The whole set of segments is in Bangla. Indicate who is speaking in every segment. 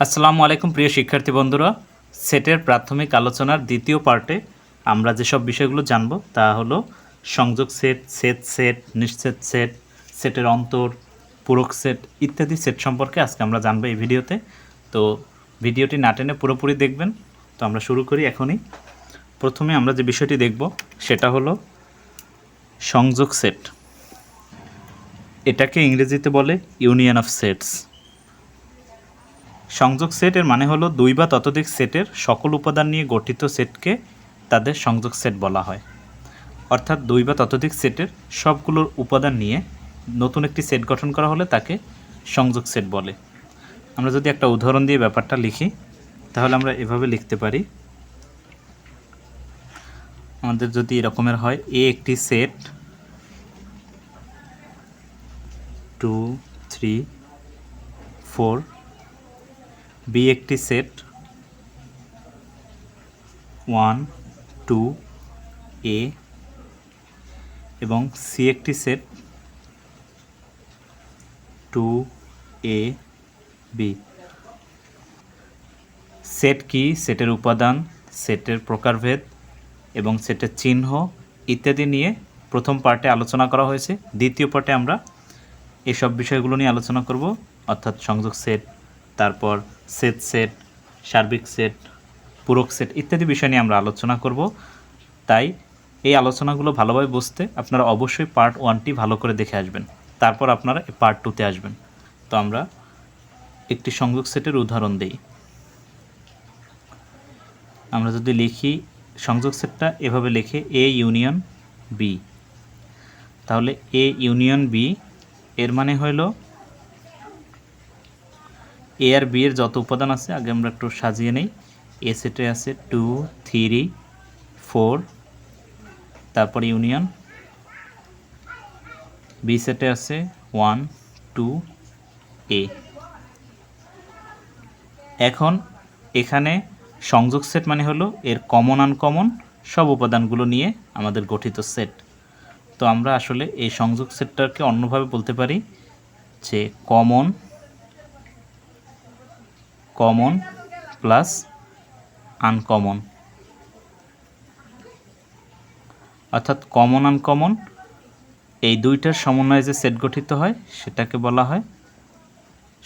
Speaker 1: আসসালামু আলাইকুম, প্রিয় শিক্ষার্থী বন্ধুরা। সেটের প্রাথমিক আলোচনার দ্বিতীয় পার্টে আমরা যেসব বিষয়গুলো জানব তা হলো সংযোগ সেট সেট সেট নিশ্চিত সেট, সেটের অন্তর, পূরক সেট ইত্যাদি সেট সম্পর্কে আজকে আমরা জানব এই ভিডিওতে। তো ভিডিওটি না টেনে পুরোপুরি দেখবেন। তো আমরা শুরু করি এখনই। প্রথমে আমরা যে বিষয়টি দেখব, সেটা হলো সংযোগ সেট। এটাকে ইংরেজিতে বলে ইউনিয়ন অফ সেটস। সংযোগ সেটের মানে হলো দুই বা ততোধিক সেটের সকল উপাদান নিয়ে গঠিত সেটকে তাদের সংযোগ সেট বলা হয়। অর্থাৎ দুই বা ততোধিক সেটের সবগুলোর উপাদান নিয়ে নতুন একটি সেট গঠন করা হলে তাকে সংযোগ সেট বলে। আমরা যদি একটা উদাহরণ দিয়ে ব্যাপারটা লিখি, তাহলে আমরা এভাবে লিখতে পারি। আমাদের যদি এরকমের হয়, এ একটি set two three four B একটি সেট। ওয়ান, টু, এ এবং সি একটি set. Two, A, B. Set কি? সেটের উপাদান, সেটের প্রকারভেদ এবং সেটের চিহ্ন ইত্যাদি নিয়ে প্রথম পার্টে আলোচনা করা হয়েছে। দ্বিতীয় পার্টে আমরা এসব বিষয়গুলো নিয়ে আলোচনা করব, অর্থাৎ সংযোগ সেট, তারপর সেট সেট সার্বিক সেট পূরক সেট ইত্যাদি বিষয় নিয়ে আমরা আলোচনা করব। তাই এই আলোচনাগুলো ভালোভাবে বুঝতে আপনারা অবশ্যই পার্ট ওয়ানটি ভালো করে দেখে আসবেন। তারপর আপনারা পার্ট টুতে আসবেন। তো আমরা একটি সংযোগ সেটের উদাহরণ দেই। আমরা যদি লিখি, সংযোগ সেটটা এভাবে লিখে এ ইউনিয়ন বি তাহলে এ ইউনিয়ন বি এর মানে হলো এ আর বি এর যত উপাদান আছে, আগে আমরা একটু সাজিয়ে নেই। এ সেটে আছে টু, থ্রি, ফোর, তারপর ইউনিয়ন। বি সেটে আছে ওয়ান, টু, এ। এখন এখানে সংযোগ সেট মানে হলো এর কমন, আনকমন সব উপাদানগুলো নিয়ে আমাদের গঠিত সেট। তো আমরা আসলে এই সংযোগ সেটটাকে অন্যভাবে বলতে পারি যে কমন কমন প্লাস আনকমন অর্থাৎ কমন আনকমন এই দুইটার সমন্বয়ে যে সেট গঠিত হয়, সেটাকে বলা হয়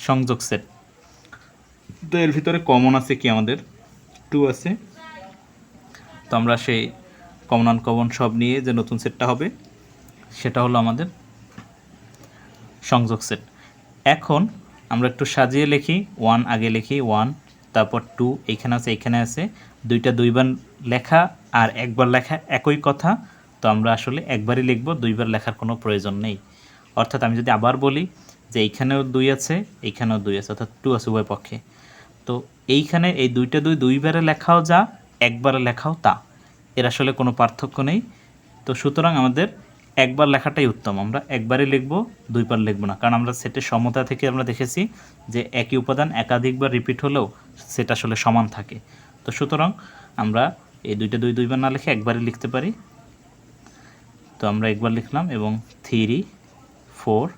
Speaker 1: সংযোগ সেট তো এর ভিতরে কমন আছে কি আমাদের? টু আছে। তো আমরা সেই কমন আনকমন সব নিয়ে যে নতুন সেটটা হবে, সেটা হলো আমাদের সংযোগ সেট এখন আমরা একটু সাজিয়ে লিখি ওয়ান আগে লিখি ওয়ান তারপর টু এইখানে আছে এইখানে আছে। দুইটা দুইবার লেখা আর একবার লেখা একই কথা, তো আমরা আসলে একবারই লিখব, দুইবার লেখার কোনো প্রয়োজন নেই। অর্থাৎ আমি যদি আবার বলি যে এইখানেও দুই আছে, এইখানেও দুই আছে, অর্থাৎ টু আছে উভয় পক্ষে। তো এইখানে এই দুইটা দুই দুইবারে লেখাও যা, একবারে লেখাও তা। এর আসলে কোনো পার্থক্য নেই। তো সুতরাং আমাদের একবার লেখাটাই উত্তম। আমরা একবারই লিখব, দুইবার লিখব না। কারণ আমরা সেটের সমতা থেকে আমরা দেখেছি যে একই উপাদান একাধিকবার রিপিট হলেও সেটা আসলে সমান থাকে। তো সুতরাং আমরা এই দুইটা দুই দুইবার না লিখে একবারই লিখতে পারি। তো আমরা একবার লিখলাম এবং থ্রি, ফোর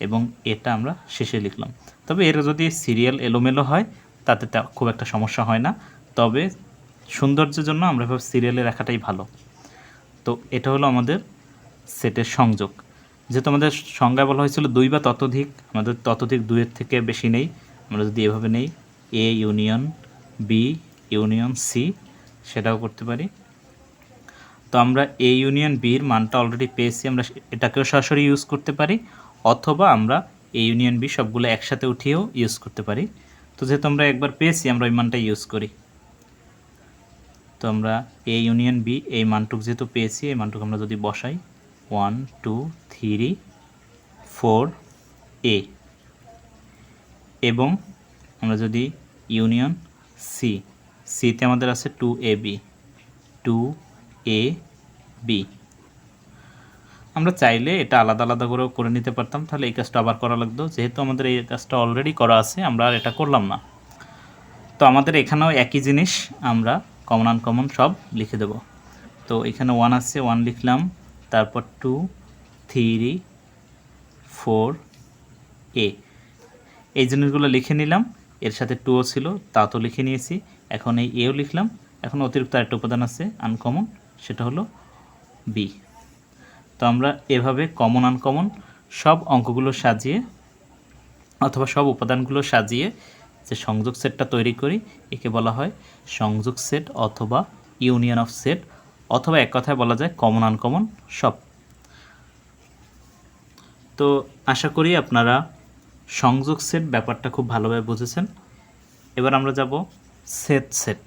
Speaker 1: এবং এটা আমরা শেষে লিখলাম। তবে এর যদি সিরিয়াল এলোমেলো হয়, তাতে তা খুব একটা সমস্যা হয় না। তবে সৌন্দর্যের জন্য আমরা সিরিয়ালে রাখাটাই ভালো। তো এটা হলো আমাদের সেটের সংযোগ। যেহেতু আমাদের সংজ্ঞায় বলা হয়েছিল দুই বা ততোধিক, আমাদের ততোধিক দুইয়ের থেকে বেশি নেই, আমরা যদি এভাবে নেই A union B union C সেটাও করতে পারি। তো আমরা এ ইউনিয়ন বির মানটা অলরেডি পেয়েছি, আমরা এটাকেও সরাসরি ইউজ করতে পারি, অথবা আমরা এ ইউনিয়ন বি সবগুলো একসাথে উঠিয়েও ইউজ করতে পারি। তো যেহেতু আমরা একবার পেয়েছি, আমরা ওই মানটা ইউজ করি। তো আমরা এ ইউনিয়ন বি এই মানটুক যেহেতু পেয়েছি, এই মানটুক আমরা যদি বসাই one, two, three, four, A. এবং আমরা যদি ইউনিয়ন সি, সিতে আমাদের আছে two A B, two A B. আমরা চাইলে এটা আলাদা আলাদা করেও করে নিতে পারতাম, তাহলে এই কাজটা আবার করা লাগতো। যেহেতু আমাদের এই কাজটা অলরেডি করা আছে, আমরা আর এটা করলাম না। তো আমাদের এখানেও একই জিনিস আমরা কমন আনকমন সব লিখে দেব। তো এখানে ওয়ান আছে ওয়ান লিখলাম। তারপর টু থ্রি ফোর এ এই জিনিসগুলো লিখে নিলাম, এর সাথে টুও ছিল তা তো লিখে নিয়েছি। এখন এই এও লিখলাম, এখন অতিরিক্ত আরেকটা উপাদান আছে আনকমন সেটা হলো বি তো আমরা এভাবে কমন আনকমন সব অঙ্কগুলো সাজিয়ে অথবা সব উপাদানগুলো সাজিয়ে যে সংযোগ সেটটা তৈরি করি, একে বলা হয় সংযোগ সেট অথবা ইউনিয়ন অফ সেট। অথবা এক কথায় বলা যায় কমন আনকমন সব। তো আশা করি আপনারা সংযোগ সেট ব্যাপারটা খুব ভালোভাবে বুঝেছেন। এবার আমরা যাব সেট সেট